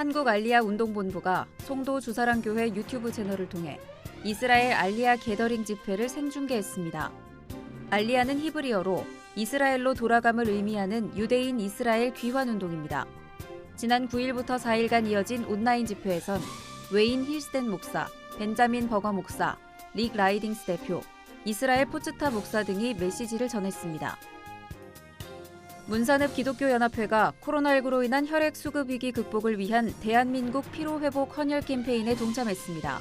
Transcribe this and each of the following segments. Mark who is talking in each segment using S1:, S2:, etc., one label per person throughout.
S1: 한국 알리아 운동본부가 송도 주사랑교회 유튜브 채널을 통해 이스라엘 알리아 게더링 집회를 생중계했습니다. 알리아는 히브리어로 이스라엘로 돌아감을 의미하는 유대인 이스라엘 귀환 운동입니다. 지난 9일부터 4일간 이어진 온라인 집회에선 웨인 힐스덴 목사, 벤자민 버거 목사, 릭 라이딩스 대표, 이스라엘 포츠타 목사 등이 메시지를 전했습니다. 문산읍 기독교연합회가 코로나19로 인한 혈액 수급 위기 극복을 위한 대한민국 피로 회복 헌혈 캠페인에 동참했습니다.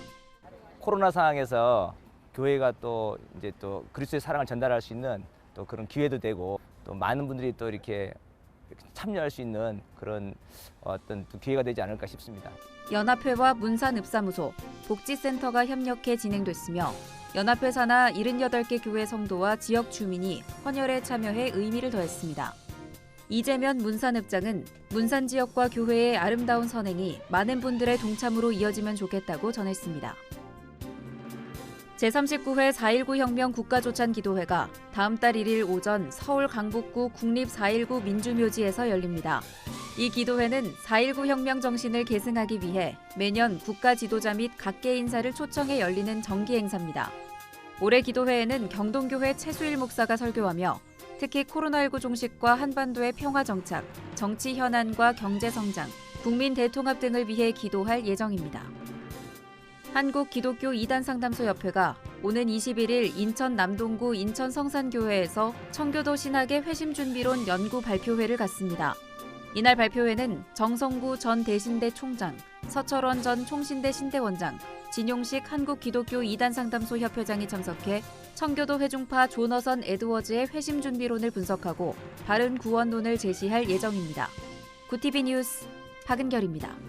S2: 코로나 상황에서 교회가 또 이제 또 그리스도의 사랑을 전달할 수 있는 또 그런 기회도 되고 또 많은 분들이 또 이렇게 참여할 수 있는 그런 어떤 또 기회가 되지 않을까 싶습니다.
S1: 연합회와 문산읍사무소, 복지센터가 협력해 진행됐으며 연합회 산하 78개 교회 성도와 지역 주민이 헌혈에 참여해 의미를 더했습니다. 이재면 문산읍장은 문산 지역과 교회의 아름다운 선행이 많은 분들의 동참으로 이어지면 좋겠다고 전했습니다. 제39회 4.19 혁명 국가조찬 기도회가 다음 달 1일 오전 서울 강북구 국립 4.19 민주묘지에서 열립니다. 이 기도회는 4.19 혁명 정신을 계승하기 위해 매년 국가 지도자 및 각계 인사를 초청해 열리는 정기 행사입니다. 올해 기도회에는 경동교회 최수일 목사가 설교하며 특히 코로나19 종식과 한반도의 평화 정착, 정치 현안과 경제 성장, 국민 대통합 등을 위해 기도할 예정입니다. 한국 기독교 이단 상담소 협회가 오는 21일 인천 남동구 인천 성산교회에서 청교도 신학의 회심 준비론 연구 발표회를 갖습니다. 이날 발표회는 정성구 전 대신대 총장, 서철원 전 총신대 신대원장, 진용식 한국 기독교 이단 상담소 협회장이 참석해 청교도 회중파 조너선 에드워즈의 회심 준비론을 분석하고 바른 구원론을 제시할 예정입니다. 구티비 뉴스 박은결입니다.